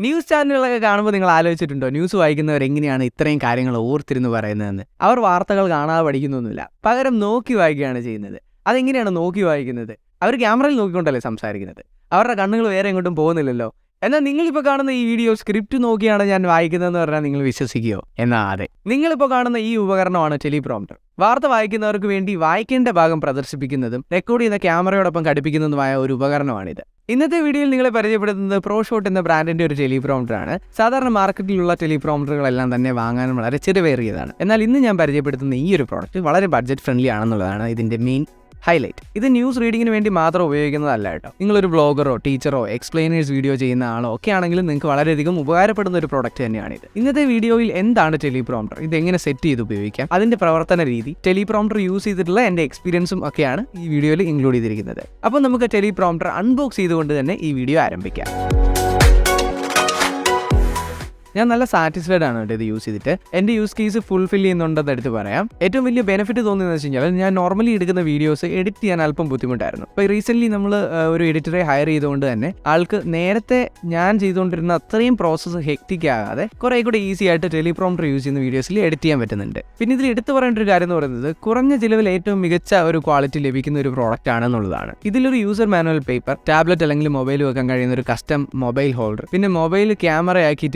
News ചാനലുകളൊക്കെ കാണുമ്പോൾ നിങ്ങൾ ആലോചിച്ചിട്ടുണ്ടോ? News വായിക്കുന്നവർ എങ്ങനെയാണ് ഇത്രയും കാര്യങ്ങൾ ഓർത്തിരുന്ന് പറയുന്നതെന്ന്? അവർ വാർത്തകൾ കാണാതെ പഠിക്കുന്നൊന്നുമില്ല. പകരം നോക്കി വായിക്കുകയാണ് ചെയ്യുന്നത്. അതെങ്ങനെയാണ് നോക്കി വായിക്കുന്നത്? അവർ ക്യാമറയിൽ നോക്കിക്കൊണ്ടല്ലേ സംസാരിക്കുന്നത്? അവരുടെ കണ്ണുകൾ വേറെ എങ്ങോട്ടും പോകുന്നില്ലല്ലോ? എന്നാൽ നിങ്ങളിപ്പോൾ കാണുന്ന ഈ വീഡിയോ സ്ക്രിപ്റ്റ് നോക്കിയാണ് ഞാൻ വായിക്കുന്നതെന്ന് പറഞ്ഞാൽ നിങ്ങൾ വിശ്വസിക്കുകയോ? എന്നാ അതെ. നിങ്ങളിപ്പോൾ കാണുന്ന ഈ ഉപകരണമാണ് ടെലിപ്രോംപ്റ്റർ. വാർത്ത വായിക്കുന്നവർക്ക് വേണ്ടി വായിക്കേണ്ട ഭാഗം പ്രദർശിപ്പിക്കുന്നതും റെക്കോർഡ് ചെയ്യുന്ന ക്യാമറയോടൊപ്പം ഘടിപ്പിക്കുന്നതുമായ ഒരു ഉപകരണമാണിത്. ഇന്നത്തെ വീഡിയോയിൽ നിങ്ങളെ പരിചയപ്പെടുത്തുന്നത് പ്രോഷോട്ട് എന്ന ബ്രാൻഡിന്റെ ഒരു ടെലിപ്രോംപ്റ്റർ ആണ് സാധാരണ മാർക്കറ്റിലുള്ള ടെലിപ്രോംപ്റ്ററുകളെല്ലാം തന്നെ വാങ്ങാൻ വളരെ ചെറുവേറിയതാണ് എന്നാൽ ഇന്ന് ഞാൻ പരിചയപ്പെടുത്തുന്ന ഈ ഒരു പ്രോഡക്റ്റ് വളരെ ബഡ്ജറ്റ് ഫ്രണ്ട്ലി ആണെന്നുള്ളതാണ് ഇതിന്റെ മെയിൻ ഹൈലൈറ്റ്. ഇത് ന്യൂസ് റീഡിങ്ങിന് വേണ്ടി മാത്രം ഉപയോഗിക്കുന്നതല്ല കേട്ടോ. നിങ്ങളൊരു ബ്ലോഗറോ ടീച്ചറോ എക്സ്പ്ലെയിനേഴ്സ് വീഡിയോ ചെയ്യുന്ന ആളോ ഒക്കെ ആണെങ്കിലും നിങ്ങൾക്ക് വളരെയധികം ഉപകാരപ്പെടുന്ന ഒരു പ്രോഡക്റ്റ് തന്നെയാണ് ഇത് ഇന്നത്തെ വീഡിയോയിൽ എന്താണ് ടെലിപ്രോംപ്റ്റർ? ഇത് എങ്ങനെ സെറ്റ് ചെയ്ത് ഉപയോഗിക്കാം? അതിന്റെ പ്രവർത്തന രീതി ടെലിപ്രോംപ്റ്റർ യൂസ് ചെയ്തിട്ടുള്ള എന്റെ എക്സ്പീരിയൻസും ഒക്കെയാണ് ഈ വീഡിയോയിൽ ഇൻക്ലൂഡ് ചെയ്തിരിക്കുന്നത്. അപ്പോൾ നമുക്ക് ടെലിപ്രോംപ്റ്റർ അൺബോക്സ് ചെയ്തുകൊണ്ട് തന്നെ ഈ വീഡിയോ ആരംഭിക്കാം. ഞാൻ നല്ല സാറ്റിസ്ഫൈഡ് ആണ് കേട്ടോ ഇത് യൂസ് ചെയ്തിട്ട്. എന്റെ യൂസ് കേസ് ഫുൾഫിൽ ചെയ്യുന്നുണ്ടെന്ന് എടുത്ത് പറയാം. ഏറ്റവും വലിയ ബെനിഫിറ്റ് തോന്നിയെന്ന് വെച്ച് കഴിഞ്ഞാൽ ഞാൻ നോർമലി എടുക്കുന്ന വീഡിയോസ് എഡിറ്റ് ചെയ്യാൻ അല്പം ബുദ്ധിമുട്ടായിരുന്നു. അപ്പോൾ റീസെന്റ്ലി നമ്മൾ ഒരു എഡിറ്ററെ ഹയർ ചെയ്തുകൊണ്ട് തന്നെ ആൾക്ക് നേരത്തെ ഞാൻ ചെയ്തുകൊണ്ടിരുന്ന അത്രയും പ്രോസസ്സ് ഹെക്റ്റിക് ആകാതെ കുറേ കൂടെ ഈസി ആയിട്ട് ടെലിപ്രോംപ്റ്റർ യൂസ് ചെയ്യുന്ന വീഡിയോസിൽ എഡിറ്റ് ചെയ്യാൻ പറ്റുന്നുണ്ട്. പിന്നെ ഇതിൽ എടുത്തു പറയേണ്ട ഒരു കാര്യം എന്ന് പറയുന്നത് കുറഞ്ഞ ചിലവിൽ ഏറ്റവും മികച്ച ഒരു ക്വാളിറ്റി ലഭിക്കുന്ന ഒരു പ്രോഡക്റ്റ് ആണെന്നുള്ളതാണ്. ഇതിലൊരു യൂസർ മാനുവൽ പേപ്പർ ടാബ്ലറ്റ് അല്ലെങ്കിൽ മൊബൈൽ വെക്കാൻ കഴിയുന്ന ഒരു കസ്റ്റം മൊബൈൽ ഹോൾഡർ പിന്നെ മൊബൈൽ ക്യാമറയാക്കി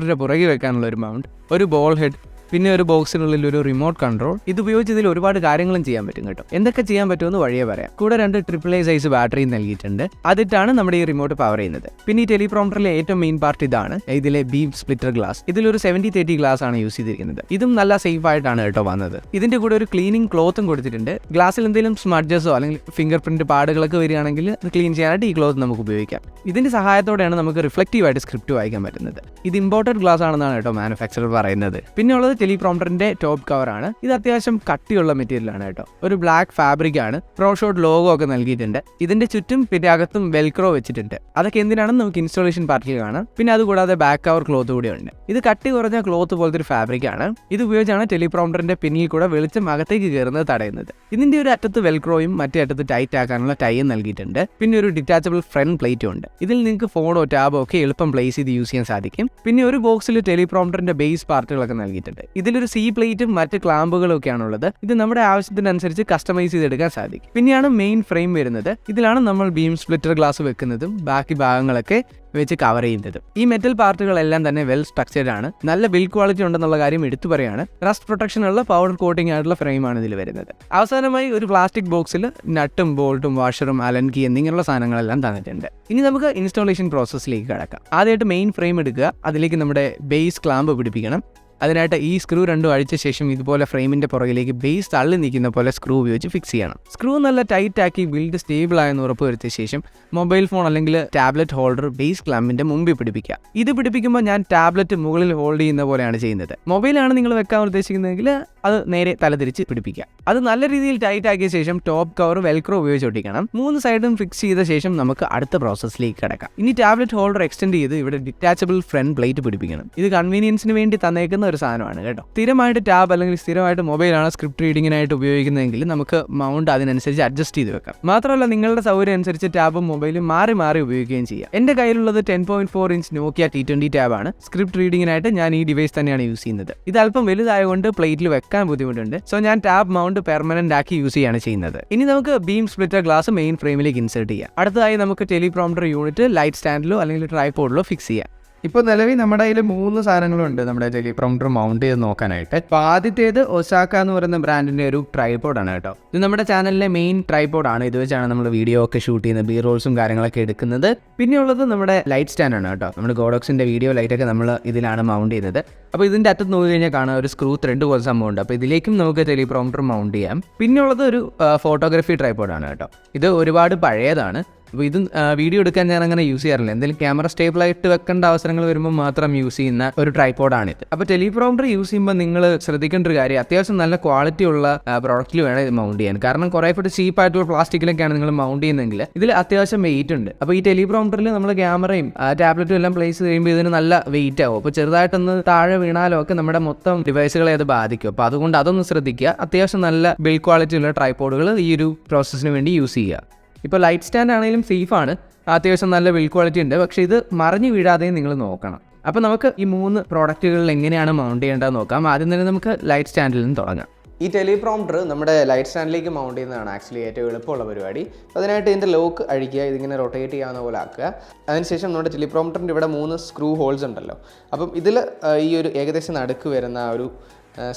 ടെലിപ്രോപ്പറിന്റെ പുറകെ വെക്കാനുള്ള ഒരു മൗണ്ട്. ഒരു ബോൾ ഹെഡ് പിന്നെ ഒരു ബോക്സിനുള്ളിൽ ഒരു റിമോട്ട് കൺട്രോൾ ഇത് ഉപയോഗിച്ച് ഇതിൽ ഒരുപാട് കാര്യങ്ങളും ചെയ്യാൻ പറ്റും കേട്ടോ. എന്തൊക്കെ ചെയ്യാൻ പറ്റുമെന്ന് വഴിയെ പറയാം. കൂടെ രണ്ട് ട്രിപ്പിൾ എ സൈസ് ബാറ്ററി നൽകിയിട്ടുണ്ട്. അതിട്ടാണ് നമ്മുടെ ഈ റിമോട്ട് പവർ ചെയ്യുന്നത്. പിന്നെ ഈ ടെലിപ്രോംപ്റ്ററിലെ ഏറ്റവും മെയിൻ പാർട്ട് ഇതാണ്. ഇതിലെ ബീം സ്പ്ലിറ്റർ ഗ്ലാസ് ഇതിലൊരു സെവന്റി തേർട്ടി ഗ്ലാസ് ആണ് യൂസ് ചെയ്തിരിക്കുന്നത്. ഇതും നല്ല സേഫ് ആയിട്ടാണ് കേട്ടോ വന്നത്. ഇതിന്റെ കൂടെ ഒരു ക്ലീനിങ് ക്ലോത്തും കൊടുത്തിട്ടുണ്ട്. ഗ്ലാസ്സിൽ എന്തെങ്കിലും സ്മഡ്ജസോ അല്ലെങ്കിൽ ഫിംഗർ പ്രിന്റ് പാടുകളൊക്കെ വരികയാണെങ്കിൽ അത് ക്ലീൻ ചെയ്യാനായിട്ട് ഈ ക്ലോത്ത് നമുക്ക് ഉപയോഗിക്കാം. ഇതിന്റെ സഹായത്തോടെയാണ് നമുക്ക് റിഫ്ലക്റ്റീവ് ആയിട്ട് സ്ക്രിപ്റ്റ് വായിക്കാൻ പറ്റുന്നത്. ഇത് ഇമ്പോർട്ടഡ് ഗ്ലാസ് ആണെന്നാണ് കേട്ടോ മാനുഫാക്ചറർ പറയുന്നത്. പിന്നെ ഉള്ളത് ടെലിപ്രോംപ്റ്ററിന്റെ ടോപ്പ് കവർ ആണ്. ഇത് അത്യാവശ്യം കട്ടിയുള്ള മെറ്റീരിയൽ ആണ് കേട്ടോ. ഒരു ബ്ലാക്ക് ഫാബ്രിക് ആണ്. പ്രോഷോട്ട് ലോഗോ ഒക്കെ നൽകിയിട്ടുണ്ട്. ഇതിന്റെ ചുറ്റും പിന്നെ അകത്തും വെൽക്രോ വെച്ചിട്ടുണ്ട്. അതൊക്കെ എന്തിനാണെന്ന് നമുക്ക് ഇൻസ്റ്റോളേഷൻ പാർട്ടിൽ കാണാം. പിന്നെ അതുകൂടാതെ ബാക്ക് കവർ ക്ലോത്ത് കൂടി ഉണ്ട്. ഇത് കട്ടി കുറഞ്ഞ ക്ലോത്ത് പോലത്തെ ഒരു ഫാബ്രിക് ആണ്. ഇത് ഉപയോഗിച്ചാണ് ടെലിപ്രോംപ്റ്ററിന്റെ പിന്നിൽ കൂടെ വെളിച്ചം അകത്തേക്ക് കയറുന്നത് തടയുന്നത്. ഇതിന്റെ ഒരു അറ്റത്ത് വെൽക്രോയും മറ്റേ അറ്റത്ത് ടൈറ്റ് ആക്കാനുള്ള ടൈയും നൽകിയിട്ടുണ്ട്. പിന്നെ ഒരു ഡിറ്റാച്ചബിൾ ഫ്രണ്ട് പ്ലേറ്റും ഉണ്ട്. ഇതിൽ നിങ്ങൾക്ക് ഫോണോ ടാബോ ഒക്കെ എളുപ്പം പ്ലേസ് ചെയ്ത് യൂസ് ചെയ്യാൻ സാധിക്കും. പിന്നെ ഒരു ബോക്സിൽ ടെലിപ്രോംപ്റ്ററിന്റെ ബേസ് പാർട്ടുകളൊക്കെ നൽകിയിട്ടുണ്ട്. ഇതിലൊരു സി പ്ലേറ്റും മറ്റ് ക്ലാമ്പുകളും ഒക്കെയാണ് ഉള്ളത് ഇത് നമ്മുടെ ആവശ്യത്തിനനുസരിച്ച് കസ്റ്റമൈസ് ചെയ്തെടുക്കാൻ സാധിക്കും. പിന്നെയാണ് മെയിൻ ഫ്രെയിം വരുന്നത്. ഇതിലാണ് നമ്മൾ ബീം സ്പ്ലിറ്റർ ഗ്ലാസ് വെക്കുന്നതും ബാക്കി ഭാഗങ്ങളൊക്കെ വെച്ച് കവർ ചെയ്യുന്നത്. ഈ മെറ്റൽ പാർട്ടുകളെല്ലാം തന്നെ വെൽ സ്ട്രക്ചർഡ് ആണ്. നല്ല ബിൽ ക്വാളിറ്റി ഉണ്ടെന്നുള്ള കാര്യം എടുത്തു പറയാണ്. റസ്റ്റ് പ്രൊട്ടക്ഷൻ ഉള്ള പൗഡർ കോട്ടിംഗ് ആയിട്ടുള്ള ഫ്രെയിമാണ് ഇതിൽ വരുന്നത്. അവസാനമായി ഒരു പ്ലാസ്റ്റിക് ബോക്സിൽ നട്ടും ബോൾട്ടും വാഷറും അലൻ കീ എന്നിങ്ങനെയുള്ള സാധനങ്ങളെല്ലാം തന്നിട്ടുണ്ട്. ഇനി നമുക്ക് ഇൻസ്റ്റാളേഷൻ പ്രോസസ്സിലേക്ക് കടക്കാം. ആദ്യമായിട്ട് മെയിൻ ഫ്രെയിം എടുക്കുക. അതിലേക്ക് നമ്മുടെ ബേസ് ക്ലാമ്പ് പിടിപ്പിക്കണം. അതിനായിട്ട് ഈ സ്ക്രൂ രണ്ടും അഴിച്ച ശേഷം ഇതുപോലെ ഫ്രെയിമിന്റെ പുറകിലേക്ക് ബേസ് തള്ളി നിൽക്കുന്ന പോലെ സ്ക്രൂ ഉപയോഗിച്ച് ഫിക്സ് ചെയ്യണം. സ്ക്രൂ നല്ല ടൈറ്റ് ആക്കി ബിൽഡ് സ്റ്റേബിൾ ആയെന്ന് ഉറപ്പുവരുത്തിയ ശേഷം മൊബൈൽ ഫോൺ അല്ലെങ്കിൽ ടാബ്ലറ്റ് ഹോൾഡർ ബേസ് ക്ലാമ്പിന്റെ മുമ്പിൽ പിടിപ്പിക്കുക. ഇത് പിടിപ്പിക്കുമ്പോൾ ഞാൻ ടാബ്ലറ്റ് മുകളിൽ ഹോൾഡ് ചെയ്യുന്ന പോലെയാണ് ചെയ്യുന്നത്. മൊബൈലാണ് നിങ്ങൾ വെക്കാൻ ഉദ്ദേശിക്കുന്നതെങ്കിൽ അത് നേരെ തലതിരിച്ച് പിടിപ്പിക്കുക. അത് നല്ല രീതിയിൽ ടൈറ്റ് ആക്കിയ ശേഷം ടോപ്പ് കവർ വെൽക്രോ ഉപയോഗിച്ച് ഒട്ടിക്കണം. മൂന്ന് സൈഡും ഫിക്സ് ചെയ്ത ശേഷം നമുക്ക് അടുത്ത പ്രോസസ്സിലേക്ക് കിടക്കാം. ഇനി ടാബ്ലറ്റ് ഹോൾഡർ എക്സ്റ്റെൻഡ് ചെയ്ത് ഇവിടെ ഡിറ്റാച്ചബിൾ ഫ്രണ്ട് പ്ലേറ്റ് പിടിപ്പിക്കണം. ഇത് കൺവീനിയൻസിന് വേണ്ടി തന്നേക്കുന്ന ഒരു സാധനമാണ് കേട്ടോ. സ്ഥിരമായിട്ട് ടാബ് അല്ലെങ്കിൽ സ്ഥിരമായിട്ട് മൊബൈലാണ് സ്ക്രിപ്റ്റ് റീഡിങ്ങിനായിട്ട് ഉപയോഗിക്കുന്നതെങ്കിൽ നമുക്ക് മൗണ്ട് അതിനനുസരിച്ച് അഡ്ജസ്റ്റ് ചെയ്ത് വെക്കാം. മാത്രമല്ല നിങ്ങളുടെ സൗകര്യം അനുസരിച്ച് ടാബും മൊബൈലും മാറി മാറി ഉപയോഗിക്കുകയും ചെയ്യാം. എന്റെ കയ്യിലുള്ളത് ten point four inch Nokia T twenty ടാബാണ് script റീഡിങ്ങിനായിട്ട് ഞാൻ ഈ ഡിവൈസ് തന്നെയാണ് യൂസ് ചെയ്യുന്നത്. ഇത് അല്പം വലുതായതുകൊണ്ട് പ്ലേറ്റിൽ വെക്കാൻ ബുദ്ധിമുട്ടുണ്ട്. സോ ഞാൻ ടാബ് മൗണ്ട് പെർമനന്റ് ആക്കി യൂസ് ചെയ്യാണ് ചെയ്യുന്നത്. ഇനി നമുക്ക് ബീം സ്പ്ലിറ്റർ ഗ്ലാസ് മെയിൻ ഫ്രെയിമിലേക്ക് ഇൻസേർട്ട് ചെയ്യാം. അടുത്തതായി നമുക്ക് ടെലിപ്രോംപ്റ്റർ യൂണിറ്റ് ലൈറ്റ് സ്റ്റാൻഡിലോ അല്ലെങ്കിൽ ട്രൈപോഡിലോ ഫിക്സ് ചെയ്യാം. ഇപ്പോൾ നിലവിൽ നമ്മുടെ കയ്യിൽ മൂന്ന് സാധനങ്ങളുണ്ട് നമ്മുടെ ടെലിപ്രോംപ്റ്റർ മൗണ്ട് ചെയ്ത് നോക്കാനായിട്ട്. അപ്പോൾ ആദ്യത്തേത് ഒസാക്ക എന്ന് പറയുന്ന ബ്രാൻഡിന്റെ ഒരു ട്രൈപോഡാണ് കേട്ടോ. ഇത് നമ്മുടെ ചാനലിലെ മെയിൻ ട്രൈപോഡാണ് ഇത് വെച്ചാണ് നമ്മൾ വീഡിയോ ഒക്കെ ഷൂട്ട് ചെയ്യുന്നത് ബി റോൾസും കാര്യങ്ങളൊക്കെ എടുക്കുന്നത്. പിന്നെയുള്ളത് നമ്മുടെ ലൈറ്റ് സ്റ്റാൻഡാണ് കേട്ടോ. നമ്മുടെ ഗോഡോക്സിന്റെ വീഡിയോ ലൈറ്റൊക്കെ നമ്മൾ ഇതിലാണ് മൗണ്ട് ചെയ്യുന്നത്. അപ്പോൾ ഇതിന്റെ അറ്റത്ത് നോക്കി കഴിഞ്ഞാൽ കാണാൻ ഒരു സ്ക്രൂ ത്രെഡ് പോലെ സംഭവമുണ്ട്. അപ്പോൾ ഇതിലേക്കും നമുക്ക് ടെലിപ്രോംപ്റ്റർ മൗണ്ട് ചെയ്യാം. പിന്നെയുള്ളത് ഒരു ഫോട്ടോഗ്രാഫി ട്രൈപോഡാണ് കേട്ടോ. ഇത് ഒരുപാട് പഴയതാണ്. അപ്പോൾ ഇത് വീഡിയോ എടുക്കാൻ ഞാൻ അങ്ങനെ യൂസ് ചെയ്യാറില്ല. എന്തെങ്കിലും ക്യാമറ സ്റ്റേബിൾ ആയിട്ട് വെക്കേണ്ട അവസരങ്ങൾ വരുമ്പോൾ മാത്രം യൂസ് ചെയ്യുന്ന ഒരു ട്രൈപോഡാണിത് അപ്പോൾ ടെലിപ്രോംപ്റ്റർ യൂസ് ചെയ്യുമ്പോൾ നിങ്ങൾ ശ്രദ്ധിക്കേണ്ട ഒരു കാര്യം അത്യാവശ്യം നല്ല ക്വാളിറ്റി ഉള്ള പ്രോഡക്റ്റിൽ വേണം ഇത് മൗണ്ട് ചെയ്യാൻ. കാരണം കുറേ ഫുഡ് ചീപ്പ് ആയിട്ടുള്ള പ്ലാസ്റ്റിക്കിലൊക്കെയാണ് നിങ്ങൾ മൗണ്ട് ചെയ്യുന്നതെങ്കിൽ ഇതിൽ അത്യാവശ്യം വെയിറ്റ് ഉണ്ട്. അപ്പോൾ ഈ ടെലിപ്രോംപ്റ്ററിൽ നമ്മൾ ക്യാമറയും ടാബ്ലറ്റും എല്ലാം പ്ലേസ് ചെയ്യുമ്പോൾ ഇതിന് നല്ല വെയിറ്റ് ആവും. അപ്പോൾ ചെറുതായിട്ടൊന്ന് താഴെ വീണാലോ ഒക്കെ നമ്മുടെ മൊത്തം ഡിവൈസുകളെ അത് ബാധിക്കും. അപ്പോൾ അതുകൊണ്ട് അതൊന്ന് ശ്രദ്ധിക്കുക. അത്യാവശ്യം നല്ല ബിൽ ക്വാളിറ്റി ഉള്ള ട്രൈപോഡുകൾ ഈ ഒരു പ്രോസസ്സിന് വേണ്ടി യൂസ് ചെയ്യുക. ഇപ്പോൾ ലൈറ്റ് സ്റ്റാൻഡ് ആണെങ്കിലും സേഫാണ് അത്യാവശ്യം നല്ല ബിൽ ക്വാളിറ്റി ഉണ്ട്. പക്ഷേ ഇത് മറിഞ്ഞു വീഴാതെയും നിങ്ങൾ നോക്കണം. അപ്പോൾ നമുക്ക് ഈ മൂന്ന് പ്രോഡക്റ്റുകളിൽ എങ്ങനെയാണ് മൗണ്ട് ചെയ്യേണ്ടതെന്ന് നോക്കാം. ആദ്യം തന്നെ നമുക്ക് ലൈറ്റ് സ്റ്റാൻഡിൽ നിന്ന് തുടങ്ങാം. ഈ ടെലിപ്രോംപ്റ്റർ നമ്മുടെ ലൈറ്റ് സ്റ്റാൻഡിലേക്ക് മൗണ്ട് ചെയ്യുന്നതാണ് ആക്ച്വലി ഏറ്റവും എളുപ്പമുള്ള പരിപാടി. അതിനായിട്ട് ഇതിന്റെ ലോക്ക് അഴിക്കുക ഇതിങ്ങനെ റൊട്ടേറ്റ് ചെയ്യാവുന്ന പോലെ ആക്കുക. അതിനുശേഷം നമ്മുടെ ടെലിപ്രോംപ്റ്ററിന്റെ ഇവിടെ മൂന്ന് സ്ക്രൂ ഹോൾസ് ഉണ്ടല്ലോ. അപ്പം ഇതിൽ ഈ ഒരു ഏകദേശം നടുക്ക് വരുന്ന ഒരു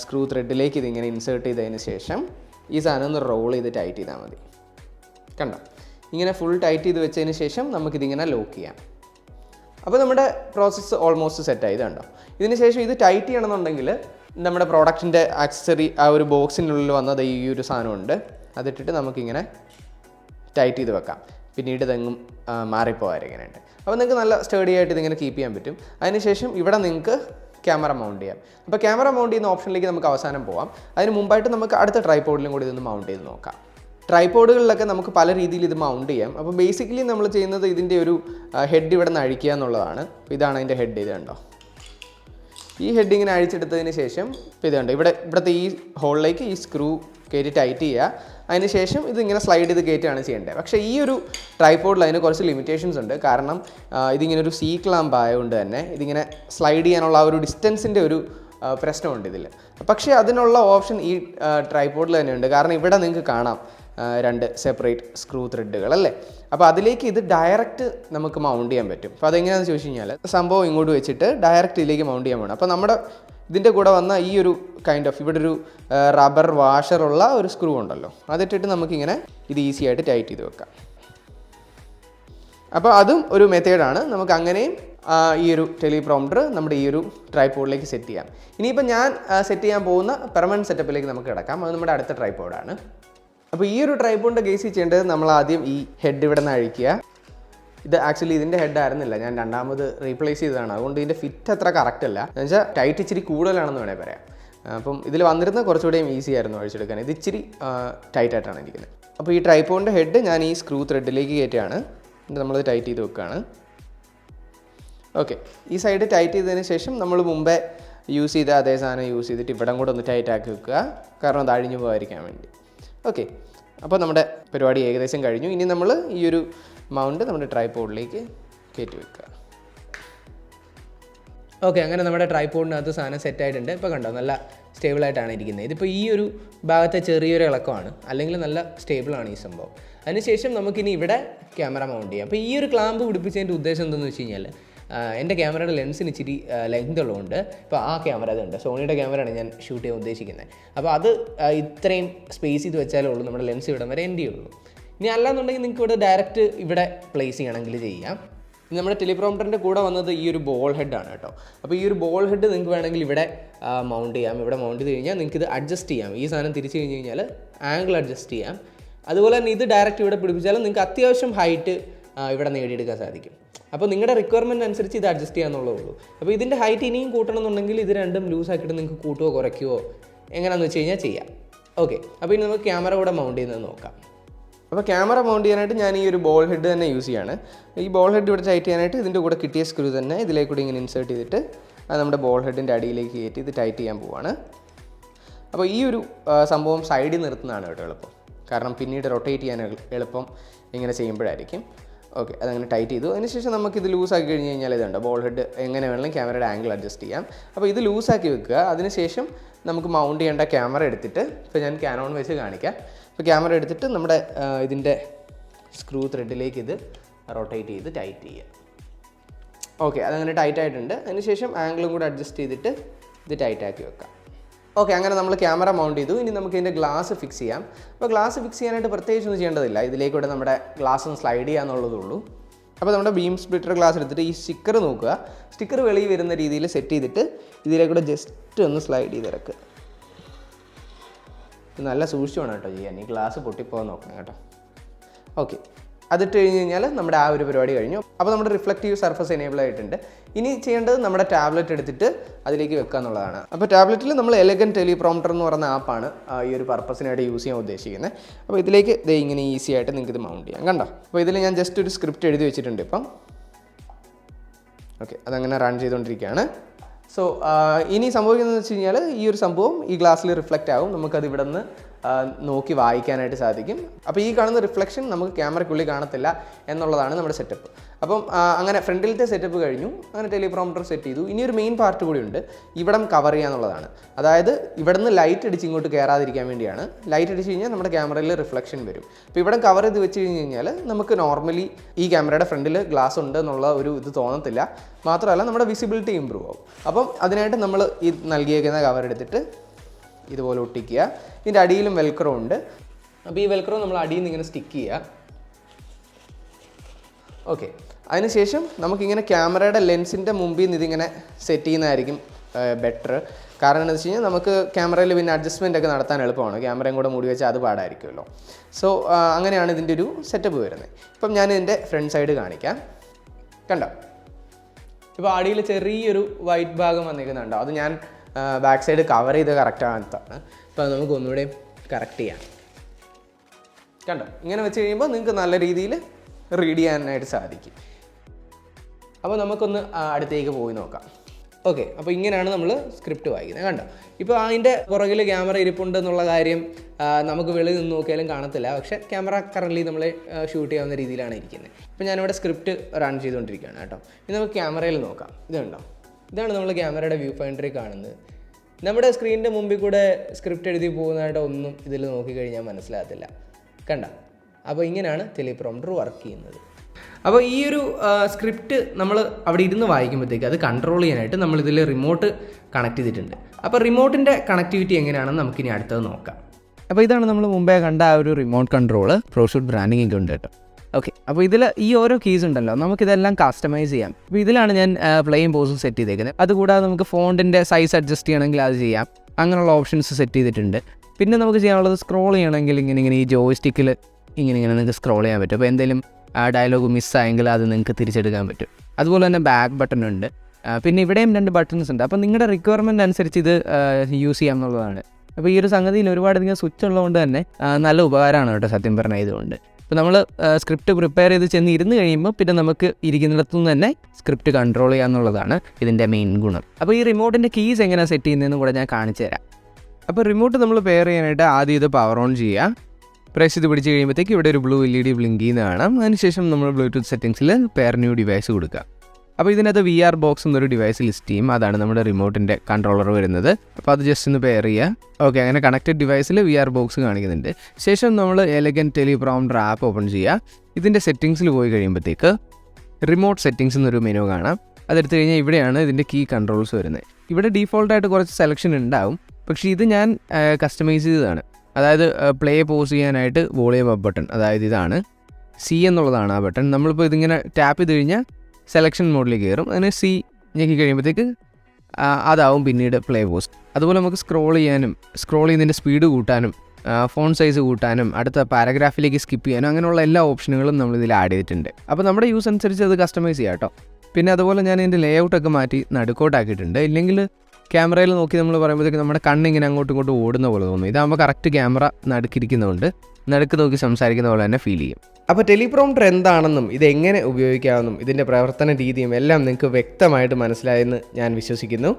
സ്ക്രൂ ത്രെഡിലേക്ക് ഇതിങ്ങനെ ഇൻസേർട്ട് ചെയ്തതിന് ശേഷം ഈ സാധനം ഒന്ന് റോൾ ചെയ്ത് ടൈറ്റ് ചെയ്താൽ മതി. കണ്ടോ? ഇങ്ങനെ ഫുൾ ടൈറ്റ് ചെയ്ത് വെച്ചതിന് ശേഷം നമുക്കിതിങ്ങനെ ലോക്ക് ചെയ്യാം. അപ്പോൾ നമ്മുടെ പ്രോസസ്സ് ഓൾമോസ്റ്റ് സെറ്റ് ആയതുണ്ടോ ഇതിന് ശേഷം ഇത് ടൈറ്റ് ചെയ്യണമെന്നുണ്ടെങ്കിൽ നമ്മുടെ പ്രോഡക്റ്റിന്റെ ആക്സസറി ആ ഒരു ബോക്സിനുള്ളിൽ വന്നത് ഈ ഒരു സാധനമുണ്ട്. അതിട്ടിട്ട് നമുക്കിങ്ങനെ ടൈറ്റ് ചെയ്ത് വെക്കാം. പിന്നീട് ഇതെങ്ങും മാറിപ്പോകാറ് ഇങ്ങനെയുണ്ട്. അപ്പോൾ നിങ്ങൾക്ക് നല്ല സ്റ്റഡി ആയിട്ട് ഇതിങ്ങനെ കീപ്പ് ചെയ്യാൻ പറ്റും. അതിനുശേഷം ഇവിടെ നിങ്ങൾക്ക് ക്യാമറ മൗണ്ട് ചെയ്യാം. അപ്പോൾ ക്യാമറ മൗണ്ട് ചെയ്യുന്ന ഓപ്ഷനിലേക്ക് നമുക്ക് അവസാനം പോവാം. അതിന് മുമ്പായിട്ട് നമുക്ക് അടുത്ത ട്രൈപോഡിലും കൂടി ഇതൊന്ന് മൗണ്ട് ചെയ്ത് നോക്കാം. ട്രൈപോഡുകളിലൊക്കെ നമുക്ക് പല രീതിയിൽ ഇത് മൗണ്ട് ചെയ്യാം. അപ്പോൾ ബേസിക്കലി നമ്മൾ ചെയ്യുന്നത് ഇതിന്റെ ഒരു ഹെഡ് ഇവിടെ നിന്ന് അഴിക്കുക എന്നുള്ളതാണ്. ഇതാണ് അതിന്റെ ഹെഡ് ഇത് കണ്ടോ? ഈ ഹെഡ് ഇങ്ങനെ അഴിച്ചെടുത്തതിന് ശേഷം ഇത് കണ്ടോ? ഇവിടെ ഇവിടുത്തെ ഈ ഹോളിലേക്ക് ഈ സ്ക്രൂ കയറ്റി ടൈറ്റ് ചെയ്യുക. അതിന് ശേഷം ഇത് ഇങ്ങനെ സ്ലൈഡ് ചെയ്ത് കയറ്റുകയാണ് ചെയ്യേണ്ടത്. പക്ഷേ ഈ ഒരു ട്രൈപോഡിൽ അതിന് കുറച്ച് ലിമിറ്റേഷൻസ് ഉണ്ട്. കാരണം ഇതിങ്ങനെ ഒരു സീ ക്ലാമ്പ് ആയതുകൊണ്ട് തന്നെ ഇതിങ്ങനെ സ്ലൈഡ് ചെയ്യാനുള്ള ആ ഒരു ഡിസ്റ്റൻസിന്റെ ഒരു പ്രശ്നമുണ്ട് ഇതിൽ പക്ഷേ അതിനുള്ള ഓപ്ഷൻ ഈ ട്രൈപോഡിൽ തന്നെ ഉണ്ട്. കാരണം ഇവിടെ നിങ്ങൾക്ക് കാണാം. രണ്ട് സെപ്പറേറ്റ് സ്ക്രൂ ത്രെഡുകൾ അല്ലേ? അപ്പോൾ അതിലേക്ക് ഇത് ഡയറക്റ്റ് നമുക്ക് മൗണ്ട് ചെയ്യാൻ പറ്റും. അപ്പോൾ അതെങ്ങനെയാണെന്ന് ചോദിച്ചു കഴിഞ്ഞാൽ സംഭവം ഇങ്ങോട്ട് വെച്ചിട്ട് ഡയറക്റ്റ് ഇതിലേക്ക് മൗണ്ട് ചെയ്യാൻ വേണം അപ്പോൾ നമ്മുടെ ഇതിന്റെ കൂടെ വന്ന ഈ ഒരു കൈൻഡ് ഓഫ് ഇവിടെ ഒരു റബ്ബർ വാഷറുള്ള ഒരു സ്ക്രൂ ഉണ്ടല്ലോ. അതിട്ടിട്ട് നമുക്കിങ്ങനെ ഇത് ഈസി ആയിട്ട് ടൈറ്റ് ചെയ്ത് വെക്കാം. അപ്പോൾ അതും ഒരു മെത്തേഡാണ് നമുക്ക് അങ്ങനെയും ഈ ഒരു ടെലിപ്രോംപ്റ്റർ നമ്മുടെ ഈ ഒരു ട്രൈപ്പോഡിലേക്ക് സെറ്റ് ചെയ്യാം. ഇനിയിപ്പോൾ ഞാൻ സെറ്റ് ചെയ്യാൻ പോകുന്ന പെർമനന്റ് സെറ്റപ്പിലേക്ക് നമുക്ക് കിടക്കാം. അത് നമ്മുടെ അടുത്ത ട്രൈപ്പോഡാണ് അപ്പോൾ ഈ ഒരു ട്രൈപ്പോഡിന്റെ ഗേസ് ചെയ്യേണ്ടത് നമ്മൾ ആദ്യം ഈ ഹെഡ് ഇവിടെ നിന്ന് അഴിക്കുക. ഇത് ആക്ച്വലി ഇതിന്റെ ഹെഡ് ആയിരുന്നില്ല. ഞാൻ രണ്ടാമത് റീപ്ലേസ് ചെയ്തതാണ്. അതുകൊണ്ട് ഇതിന്റെ ഫിറ്റ് അത്ര കറക്റ്റ് അല്ല. എന്ന് വെച്ചാൽ ടൈറ്റ് ഇച്ചിരി കൂടുതലാണെന്ന് വേണേൽ പറയാം. അപ്പം ഇതിൽ വന്നിരുന്ന കുറച്ചുകൂടെയും ഈസി ആയിരുന്നു അഴിച്ചെടുക്കാൻ. ഇത് ഇച്ചിരി ടൈറ്റ് ആയിട്ടാണ് ഇരിക്കുന്നത്. അപ്പോൾ ഈ ട്രൈപ്പോണിന്റെ ഹെഡ് ഞാൻ ഈ സ്ക്രൂ ത്രെഡിലേക്ക് കയറ്റുകയാണ്. എന്നിട്ട് നമ്മളത് ടൈറ്റ് ചെയ്ത് വെക്കുകയാണ്. ഓക്കെ ഈ സൈഡ് ടൈറ്റ് ചെയ്തതിന് ശേഷം നമ്മൾ മുമ്പേ യൂസ് ചെയ്ത അതേ സാധനം യൂസ് ചെയ്തിട്ട് ഇവിടം കൂടെ ഒന്ന് ടൈറ്റ് ആക്കി വെക്കുക. കാരണം അത് അഴിഞ്ഞു പോകാതിരിക്കാൻ വേണ്ടി. ഓക്കെ അപ്പോൾ നമ്മുടെ പരിപാടി ഏകദേശം കഴിഞ്ഞു. ഇനി നമ്മൾ ഈ ഒരു മൗണ്ട് നമ്മുടെ ട്രൈപോഡിലേക്ക് കയറ്റി വെക്കുക. ഓക്കെ അങ്ങനെ നമ്മുടെ ട്രൈപോഡിനകത്ത് സാധനം സെറ്റ് ആയിട്ടുണ്ട്. ഇപ്പോൾ കണ്ടോ നല്ല സ്റ്റേബിളായിട്ടാണ് ഇരിക്കുന്നത്. ഇതിപ്പോൾ ഈ ഒരു ഭാഗത്തെ ചെറിയൊരു ഇളക്കമാണ്. അല്ലെങ്കിൽ നല്ല സ്റ്റേബിളാണ് ഈ സംഭവം. അതിനുശേഷം നമുക്കിനി ഇവിടെ ക്യാമറ മൗണ്ട് ചെയ്യാം. അപ്പോൾ ഈ ഒരു ക്ലാമ്പ് പിടിപ്പിച്ചതിന്റെ ഉദ്ദേശം എന്തെന്ന് വെച്ച് കഴിഞ്ഞാൽ എന്റെ ക്യാമറയുടെ ലെൻസിന് ഇച്ചിരി ലെങ്ത് ഉള്ളതുകൊണ്ട് ഇപ്പോൾ ആ ക്യാമറ അതുണ്ട് സോണിയുടെ ക്യാമറയാണ് ഞാൻ ഷൂട്ട് ചെയ്യാൻ ഉദ്ദേശിക്കുന്നത്. അപ്പോൾ അത് ഇത്രയും സ്പേസ് ചെയ്ത് വെച്ചാലേ ഉള്ളൂ നമ്മുടെ ലെൻസ് ഇവിടം വരെ എന്റെ ഉള്ളൂ. ഇനി അല്ലാന്നുണ്ടെങ്കിൽ നിങ്ങൾക്ക് ഇവിടെ ഡയറക്റ്റ് ഇവിടെ പ്ലേസ് ചെയ്യണമെങ്കിൽ ചെയ്യാം. നമ്മുടെ ടെലിപ്രോംപ്റ്ററിന്റെ കൂടെ വന്നത് ഈ ഒരു ബോൾ ഹെഡാണ് കേട്ടോ. അപ്പോൾ ഈ ഒരു ബോൾ ഹെഡ് നിങ്ങൾക്ക് വേണമെങ്കിൽ ഇവിടെ മൗണ്ട് ചെയ്യാം. ഇവിടെ മൗണ്ട് ചെയ്ത് കഴിഞ്ഞാൽ നിങ്ങൾക്ക് ഇത് അഡ്ജസ്റ്റ് ചെയ്യാം. ഈ സാധനം തിരിച്ച് കഴിഞ്ഞ് കഴിഞ്ഞാൽ ആംഗിൾ അഡ്ജസ്റ്റ് ചെയ്യാം. അതുപോലെ തന്നെ ഇത് ഡയറക്റ്റ് ഇവിടെ പിടിപ്പിച്ചാലും നിങ്ങൾക്ക് അത്യാവശ്യം ഹൈറ്റ് ഇവിടെ നേടിയെടുക്കാൻ സാധിക്കും. അപ്പോൾ നിങ്ങളുടെ റിക്വയർമെന്റ് അനുസരിച്ച് ഇത് അഡ്ജസ്റ്റ് ചെയ്യാന്നുള്ളൂ ഉള്ളൂ അപ്പോൾ ഇതിന്റെ ഹൈറ്റ് ഇനിയും കൂട്ടണമെന്നുണ്ടെങ്കിൽ ഇത് രണ്ടും ലൂസ് ആക്കിയിട്ട് നിങ്ങൾക്ക് കൂട്ടുകയോ കുറയ്ക്കുകയോ എങ്ങനെയാണെന്ന് വെച്ച് കഴിഞ്ഞാൽ ചെയ്യാം. ഓക്കെ അപ്പോൾ ഇനി നമുക്ക് ക്യാമറ കൂടെ മൗണ്ട് ചെയ്യുന്നത് നോക്കാം. അപ്പോൾ ക്യാമറ മൗണ്ട് ചെയ്യാനായിട്ട് ഞാൻ ഈ ഒരു ബോൾ ഹെഡ് തന്നെ യൂസ് ചെയ്യാണ്. ഈ ബോൾ ഹെഡ് ഇവിടെ ടൈറ്റ് ചെയ്യാനായിട്ട് ഇതിന്റെ കൂടെ കിട്ടിയ സ്ക്രൂ തന്നെ ഇതിലേക്ക് കൂടി ഇങ്ങനെ ഇൻസേർട്ട് ചെയ്തിട്ട് അത് നമ്മുടെ ബോൾ ഹെഡിന്റെ അടിയിലേക്ക് കയറ്റി ഇത് ടൈറ്റ് ചെയ്യാൻ പോവാണ്. അപ്പോൾ ഈ ഒരു സംഭവം സൈഡിൽ നിർത്തുന്നതാണ് കേട്ടോ എളുപ്പം. കാരണം പിന്നീട് റൊട്ടേറ്റ് ചെയ്യാൻ എളുപ്പം ഇങ്ങനെ ചെയ്യുമ്പോഴായിരിക്കും. ഓക്കെ അതങ്ങനെ ടൈറ്റ് ചെയ്തു. അതിനുശേഷം നമുക്ക് ഇത് ലൂസാക്കി കഴിഞ്ഞ് കഴിഞ്ഞാൽ ഇതുണ്ട്? ബോൾ ഹെഡ് എങ്ങനെ വേണമെങ്കിലും ക്യാമറയുടെ ആംഗിൾ അഡ്ജസ്റ്റ് ചെയ്യാം. അപ്പോൾ ഇത് ലൂസാക്കി വെക്കുക. അതിനുശേഷം നമുക്ക് മൗണ്ട് ചെയ്യേണ്ട ക്യാമറ എടുത്തിട്ട് ഇപ്പോൾ ഞാൻ ക്യാനോൺ വെച്ച് കാണിക്കാം. ഇപ്പോൾ ക്യാമറ എടുത്തിട്ട് നമ്മുടെ ഇതിന്റെ സ്ക്രൂ ത്രെഡിലേക്ക് ഇത് റൊട്ടേറ്റ് ചെയ്ത് ടൈറ്റ് ചെയ്യുക ഓക്കെ അതങ്ങനെ ടൈറ്റ് ആയിട്ടുണ്ട്. അതിനുശേഷം ആംഗിളും കൂടെ അഡ്ജസ്റ്റ് ചെയ്തിട്ട് ഇത് ടൈറ്റാക്കി വെക്കാം. ഓക്കെ അങ്ങനെ നമ്മൾ ക്യാമറ മൗണ്ട് ചെയ്തു. ഇനി നമുക്ക് ഇതിന്റെ ഗ്ലാസ് ഫിക്സ് ചെയ്യാം. അപ്പോൾ ഗ്ലാസ് ഫിക്സ് ചെയ്യാനായിട്ട് പ്രത്യേകിച്ച് ഒന്നും ചെയ്യേണ്ടതില്ല. ഇതിലേക്കൂടെ നമ്മുടെ ഗ്ലാസ് ഒന്ന് സ്ലൈഡ് ചെയ്യാന്നുള്ളതേ ഉള്ളൂ. അപ്പോൾ നമ്മുടെ ബീം സ്പ്ലിറ്റർ ഗ്ലാസ് എടുത്തിട്ട് ഈ സ്റ്റിക്കർ നോക്കുക. സ്റ്റിക്കർ വെളിയിൽ വരുന്ന രീതിയിൽ സെറ്റ് ചെയ്തിട്ട് ഇതിലേക്കൂടെ ജസ്റ്റ് ഒന്ന് സ്ലൈഡ് ചെയ്ത് ഇറക്കുക നല്ല സൂക്ഷിച്ചു വേണം കേട്ടോ ചെയ്യാൻ. ഈ ഗ്ലാസ് പൊട്ടിപ്പോകാൻ നോക്കണം കേട്ടോ. ഓക്കെ. അതിട്ട് കഴിഞ്ഞ് കഴിഞ്ഞാൽ നമ്മുടെ ആ ഒരു പരിപാടി കഴിഞ്ഞു. അപ്പോൾ നമ്മുടെ റിഫ്ലക്റ്റീവ് സർഫസ് എനേബിൾ ആയിട്ടുണ്ട്. ഇനി ചെയ്യേണ്ടത് നമ്മുടെ ടാബ്ലറ്റ് എടുത്തിട്ട് അതിലേക്ക് വെക്കുക എന്നുള്ളതാണ്. അപ്പോൾ ടാബ്ലറ്റിൽ നമ്മൾ എലഗൻ ടെലിപ്രോംപ്റ്റർ എന്ന് പറയുന്ന ആപ്പാണ് ഈ ഒരു പർപ്പസിനായിട്ട് യൂസ് ചെയ്യാൻ ഉദ്ദേശിക്കുന്നത് അപ്പോൾ ഇതിലേക്ക് ദേ ഇങ്ങനെ ഈസി ആയിട്ട് നിങ്ങൾക്ക് ഇത് മൗണ്ട് ചെയ്യാം. കണ്ടോ? അപ്പോൾ ഇതിൽ ഞാൻ ജസ്റ്റ് ഒരു സ്ക്രിപ്റ്റ് എഴുതി വെച്ചിട്ടുണ്ട് ഇപ്പം. ഓക്കെ അതങ്ങനെ റൺ ചെയ്തുകൊണ്ടിരിക്കുകയാണ് സോ ഇനി സംഭവിക്കുന്നത് വെച്ച് കഴിഞ്ഞാൽ ഈ ഒരു സംഭവം ഈ ഗ്ലാസ്സിൽ റിഫ്ലക്റ്റ് ആകും. നമുക്കത് ഇവിടെ നിന്ന് നോക്കി വായിക്കാനായിട്ട് സാധിക്കും. അപ്പോൾ ഈ കാണുന്ന റിഫ്ലക്ഷൻ നമുക്ക് ക്യാമറയ്ക്കുള്ളിൽ കാണത്തില്ല എന്നുള്ളതാണ് നമ്മുടെ സെറ്റപ്പ് അപ്പം അങ്ങനെ ഫ്രണ്ടിലത്തെ സെറ്റപ്പ് കഴിഞ്ഞു. അങ്ങനെ ടെലിപ്രോംപ്റ്റർ സെറ്റ് ചെയ്തു. ഇനി ഒരു മെയിൻ പാർട്ട് കൂടി ഉണ്ട്. ഇവിടം കവർ ചെയ്യുക എന്നുള്ളതാണ്. അതായത് ഇവിടെ നിന്ന് ലൈറ്റ് അടിച്ച് ഇങ്ങോട്ട് കയറാതിരിക്കാൻ വേണ്ടിയാണ്. ലൈറ്റ് അടിച്ച് കഴിഞ്ഞാൽ നമ്മുടെ ക്യാമറയിൽ റിഫ്ലക്ഷൻ വരും. അപ്പോൾ ഇവിടം കവർ ചെയ്ത് വെച്ച് കഴിഞ്ഞ് കഴിഞ്ഞാൽ നമുക്ക് നോർമലി ഈ ക്യാമറയുടെ ഫ്രണ്ടിൽ ഗ്ലാസ് ഉണ്ട് എന്നുള്ള ഒരു ഇത് തോന്നത്തില്ല. മാത്രമല്ല നമ്മുടെ വിസിബിലിറ്റി ഇമ്പ്രൂവ് ആവും. അപ്പം അതിനായിട്ട് നമ്മൾ ഈ നൽകിയേക്കുന്ന കവർ എടുത്തിട്ട് ഇതുപോലെ ഒട്ടിക്കുക. ഇതിന്റെ അടിയിലും വെൽക്രോ ഉണ്ട്. അപ്പോൾ ഈ വെൽക്രോ നമ്മൾ അടിയിൽ നിന്ന് ഇങ്ങനെ സ്റ്റിക്ക് ചെയ്യുക. ഓക്കെ അതിനുശേഷം നമുക്കിങ്ങനെ ക്യാമറയുടെ ലെൻസിന്റെ മുമ്പിൽ നിന്ന് ഇതിങ്ങനെ സെറ്റ് ചെയ്യുന്നതായിരിക്കും ബെറ്റർ കാരണം എന്താ വെച്ച് കഴിഞ്ഞാൽ നമുക്ക് ക്യാമറയിൽ പിന്നെ അഡ്ജസ്റ്റ്മെന്റ് ഒക്കെ നടത്താൻ എളുപ്പമാണ്. ക്യാമറയും കൂടെ മൂടി വെച്ചാൽ അത് പാടായിരിക്കുമല്ലോ. സോ അങ്ങനെയാണ് ഇതിന്റെ ഒരു സെറ്റപ്പ് വരുന്നത്. ഇപ്പം ഞാൻ ഇതിന്റെ ഫ്രണ്ട് സൈഡ് കാണിക്കാം. കണ്ടോ? ഇപ്പോൾ അടിയിൽ ചെറിയൊരു വൈറ്റ് ഭാഗം വന്നിരിക്കുന്നുണ്ടോ? അത് ഞാൻ ബാക്ക് സൈഡ് കവർ ചെയ്ത് കറക്റ്റ് ആകാത്തതാണ് അപ്പോൾ നമുക്ക് ഒന്നുകൂടെ കറക്റ്റ് ചെയ്യാം. കണ്ടോ? ഇങ്ങനെ വെച്ച് കഴിയുമ്പോൾ നിങ്ങൾക്ക് നല്ല രീതിയിൽ റീഡ് ചെയ്യാനായിട്ട് സാധിക്കും. അപ്പോൾ നമുക്കൊന്ന് അടുത്തേക്ക് പോയി നോക്കാം. ഓക്കെ അപ്പോൾ ഇങ്ങനെയാണ് നമ്മൾ സ്ക്രിപ്റ്റ് വായിക്കുന്നത്. കണ്ടോ? ഇപ്പോൾ അതിന്റെ പുറകിൽ ക്യാമറ ഇരിപ്പുണ്ട് എന്നുള്ള കാര്യം നമുക്ക് വെളിയിൽ നിന്ന് നോക്കിയാലും കാണത്തില്ല. പക്ഷേ ക്യാമറ കറന്റ് നമ്മൾ ഷൂട്ട് ചെയ്യാവുന്ന രീതിയിലാണ് ഇരിക്കുന്നത്. ഇപ്പോൾ ഞാനിവിടെ സ്ക്രിപ്റ്റ് റൺ ചെയ്തുകൊണ്ടിരിക്കുകയാണ് കേട്ടോ. ഇനി നമുക്ക് ക്യാമറയിൽ നോക്കാം. ഇത് കണ്ടോ? ഇതാണ് നമ്മൾ ക്യാമറയുടെ വ്യൂ പോയിന്ററിൽ കാണുന്നത്. നമ്മുടെ സ്ക്രീനിന്റെ മുമ്പിൽ കൂടെ സ്ക്രിപ്റ്റ് എഴുതി പോകുന്നതായിട്ട് ഒന്നും ഇതിൽ നോക്കിക്കഴിഞ്ഞാൽ മനസ്സിലാകത്തില്ല. കണ്ട? അപ്പോൾ ഇങ്ങനെയാണ് ടെലിപ്രോംഡർ വർക്ക് ചെയ്യുന്നത്. അപ്പോൾ ഈ ഒരു സ്ക്രിപ്റ്റ് നമ്മൾ അവിടെ ഇരുന്ന് വായിക്കുമ്പോഴത്തേക്ക് അത് കൺട്രോൾ ചെയ്യാനായിട്ട് നമ്മൾ ഇതിൽ റിമോട്ട് കണക്ട് ചെയ്തിട്ടുണ്ട്. അപ്പോൾ റിമോട്ടിന്റെ കണക്ടിവിറ്റി എങ്ങനെയാണെന്ന് നമുക്കിനി അടുത്തത് നോക്കാം. അപ്പോൾ ഇതാണ് നമ്മൾ മുമ്പേ കണ്ട ആ ഒരു റിമോട്ട് കൺട്രോൾ പ്രോഷൂട്ട് ഒക്കെ ഉണ്ട് കേട്ടോ. ഓക്കെ അപ്പോൾ ഇതിൽ ഈ ഓരോ കീസ് ഉണ്ടല്ലോ നമുക്കിതെല്ലാം കസ്റ്റമൈസ് ചെയ്യാം. അപ്പോൾ ഇതിലാണ് ഞാൻ പ്ലെയിൻ പോസും സെറ്റ് ചെയ്തേക്കുന്നത്. അതുകൂടാതെ നമുക്ക് ഫോണ്ടിന്റെ സൈസ് അഡ്ജസ്റ്റ് ചെയ്യണമെങ്കിൽ അത് ചെയ്യാം. അങ്ങനെയുള്ള ഓപ്ഷൻസ് സെറ്റ് ചെയ്തിട്ടുണ്ട്. പിന്നെ നമുക്ക് ചെയ്യാനുള്ളത് സ്ക്രോൾ ചെയ്യണമെങ്കിൽ ഇങ്ങനെ ഇങ്ങനെ ഈ ജോയ്സ്റ്റിക്കിൽ ഇങ്ങനെ ഇങ്ങനെ നിങ്ങൾക്ക് സ്ക്രോൾ ചെയ്യാൻ പറ്റും. അപ്പോൾ എന്തെങ്കിലും ഡയലോഗ് മിസ്സായെങ്കിൽ അത് നിങ്ങൾക്ക് തിരിച്ചെടുക്കാൻ പറ്റും. അതുപോലെ തന്നെ ബാക്ക് ബട്ടൺ ഉണ്ട്. പിന്നെ ഇവിടെയും രണ്ട് ബട്ടൺസ് ഉണ്ട്. അപ്പോൾ നിങ്ങളുടെ റിക്വയർമെന്റ് അനുസരിച്ച് ഇത് യൂസ് ചെയ്യാം എന്നുള്ളതാണ്. അപ്പോൾ ഈ ഒരു സംഗതിയിൽ ഒരുപാടധികം സ്വിച്ച് ഉള്ളതുകൊണ്ട് തന്നെ നല്ല ഉപകാരമാണ് കേട്ടോ സത്യം പറഞ്ഞാൽ ഇതുകൊണ്ട് ഇപ്പോൾ നമ്മൾ സ്ക്രിപ്റ്റ് പ്രിപ്പയർ ചെയ്ത് ചെന്ന് ഇരുന്ന് കഴിയുമ്പോൾ പിന്നെ നമുക്ക് ഇരിക്കുന്നിടത്തു നിന്ന് തന്നെ സ്ക്രിപ്റ്റ് കൺട്രോൾ ചെയ്യുക എന്നുള്ളതാണ് ഇതിന്റെ മെയിൻ ഗുണം. അപ്പോൾ ഈ റിമോട്ടിന്റെ കീസ് എങ്ങനെയാണ് സെറ്റ് ചെയ്യുന്നതെന്ന് കൂടെ ഞാൻ കാണിച്ചു തരാം അപ്പോൾ റിമോട്ട് നമ്മൾ പെയർ ചെയ്യാനായിട്ട് ആദ്യം ഇത് പവർ ഓൺ ചെയ്യുക. പ്രസ് ഇത് പിടിച്ച് കഴിയുമ്പോഴത്തേക്ക് ഇവിടെ ഒരു blue L E D blink ചെയ്യുന്ന കാണാം അതിനുശേഷം നമ്മൾ ബ്ലൂടൂത്ത് സെറ്റിംഗ്സിൽ പെയർ ന്യൂ ഡിവൈസ് കൊടുക്കുക. അപ്പോൾ ഇതിനകത്ത് വി ആർ ബോക്സ് എന്നൊരു ഡിവൈസ് ലിസ്റ്റ് ചെയ്യും. അതാണ് നമ്മുടെ റിമോട്ടിന്റെ കൺട്രോളർ വരുന്നത്. അപ്പോൾ അത് ജസ്റ്റ് ഒന്ന് പെയർ ചെയ്യുക. ഓക്കെ അങ്ങനെ കണക്റ്റഡ് ഡിവൈസിൽ വി ആർ ബോക്സ് കാണിക്കുന്നുണ്ട്. ശേഷം നമ്മൾ എലഗൻ ടെലിപ്രോംഡർ ആപ്പ് ഓപ്പൺ ചെയ്യുക. ഇതിന്റെ സെറ്റിംഗ്സിൽ പോയി കഴിയുമ്പോഴത്തേക്ക് റിമോട്ട് സെറ്റിംഗ്സ് എന്നൊരു മെനു കാണാം. അതെടുത്ത് കഴിഞ്ഞാൽ ഇവിടെയാണ് ഇതിന്റെ കീ കൺട്രോൾസ് വരുന്നത്. ഇവിടെ ഡീഫോൾട്ടായിട്ട് കുറച്ച് സെലക്ഷൻ ഉണ്ടാവും. പക്ഷേ ഇത് ഞാൻ കസ്റ്റമൈസ് ചെയ്തതാണ്. അതായത് പ്ലേ പോസ് ചെയ്യാനായിട്ട് വോളിയം അപ്പ് ബട്ടൺ അതായത് ഇതാണ്. സി എന്നുള്ളതാണ് ആ ബട്ടൺ നമ്മളിപ്പോൾ ഇതിങ്ങനെ ടാപ്പ് ചെയ്ത് കഴിഞ്ഞാൽ സെലക്ഷൻ മോഡിലേക്ക് കയറും. അതിന് സി ഞെക്കി കഴിയുമ്പോഴത്തേക്ക് അതാവും പിന്നീട് പ്ലേ പോസ് അതുപോലെ നമുക്ക് സ്ക്രോൾ ചെയ്യാനും സ്ക്രോൾ ചെയ്യുന്നതിന്റെ സ്പീഡ് കൂട്ടാനും ഫോൺ സൈസ് കൂട്ടാനും അടുത്ത പാരഗ്രാഫിലേക്ക് സ്കിപ്പ് ചെയ്യാനും അങ്ങനെയുള്ള എല്ലാ ഓപ്ഷനുകളും നമ്മൾ ഇതിൽ ആഡ് ചെയ്തിട്ടുണ്ട്. അപ്പോൾ നമ്മുടെ യൂസ് അനുസരിച്ച് അത് കസ്റ്റമൈസ് ചെയ്യാം കേട്ടോ പിന്നെ അതുപോലെ ഞാൻ ഇതിന്റെ ലേ ഔട്ടൊക്കെ മാറ്റി നടുക്കോട്ടാക്കിയിട്ടുണ്ട്. ഇല്ലെങ്കിൽ ക്യാമറയിൽ നോക്കി നമ്മൾ പറയുമ്പോഴത്തേക്ക് നമ്മുടെ കണ്ണിങ്ങനെ അങ്ങോട്ടും ഇങ്ങോട്ടും ഓടുന്ന പോലെ തോന്നും. ഇതാകുമ്പോൾ കറക്റ്റ് ക്യാമറ നടുക്കിരിക്കുന്നതുകൊണ്ട് നടുക്ക് നോക്കി സംസാരിക്കുന്ന പോലെ തന്നെ ഫീൽ ചെയ്യും. അപ്പോൾ ടെലിപ്രോംപ്റ്റർ എന്താണെന്നും ഇത് എങ്ങനെ ഉപയോഗിക്കാമെന്നും ഇതിന്റെ പ്രവർത്തന രീതിയും എല്ലാം നിങ്ങൾക്ക് വ്യക്തമായിട്ട് മനസ്സിലായെന്ന് ഞാൻ വിശ്വസിക്കുന്നു.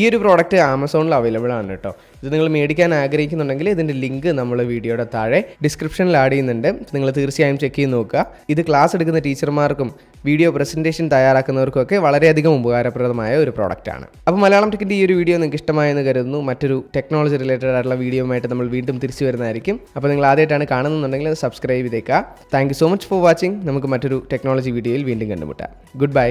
ഈ ഒരു പ്രോഡക്റ്റ് ആമസോണിൽ അവൈലബിൾ ആണ് കേട്ടോ. ഇത് നിങ്ങൾ മേടിക്കാൻ ആഗ്രഹിക്കുന്നുണ്ടെങ്കിൽ ഇതിന്റെ ലിങ്ക് നമ്മൾ വീഡിയോയുടെ താഴെ ഡിസ്ക്രിപ്ഷനിൽ ആഡ് ചെയ്യുന്നുണ്ട്. നിങ്ങൾ തീർച്ചയായും ചെക്ക് ചെയ്ത് നോക്കുക. ഇത് ക്ലാസ് എടുക്കുന്ന ടീച്ചർമാർക്കും വീഡിയോ പ്രസന്റേഷൻ തയ്യാറാക്കുന്നവർക്കും ഒക്കെ വളരെയധികം ഉപകാരപ്രദമായ ഒരു പ്രോഡക്റ്റാണ് അപ്പോൾ മലയാളം ടെക്കിന്റെ ഈ ഒരു വീഡിയോ നിങ്ങൾക്ക് ഇഷ്ടമായെന്ന് കരുതുന്നു. മറ്റൊരു ടെക്നോളജി റിലേറ്റഡ് ആയിട്ടുള്ള വീഡിയോയുമായിട്ട് നമ്മൾ വീണ്ടും തിരിച്ചു വരുന്നതായിരിക്കും. അപ്പോൾ നിങ്ങൾ ആദ്യമായിട്ടാണ് കാണുന്നുണ്ടെങ്കിൽ അത് സബ്സ്ക്രൈബ് ചെയ്തേക്കുക. Thank so much for watching നമുക്ക് മറ്റൊരു ടെക്നോളജി വീഡിയോയിൽ വീണ്ടും കണ്ടുമുട്ടാം. Good bye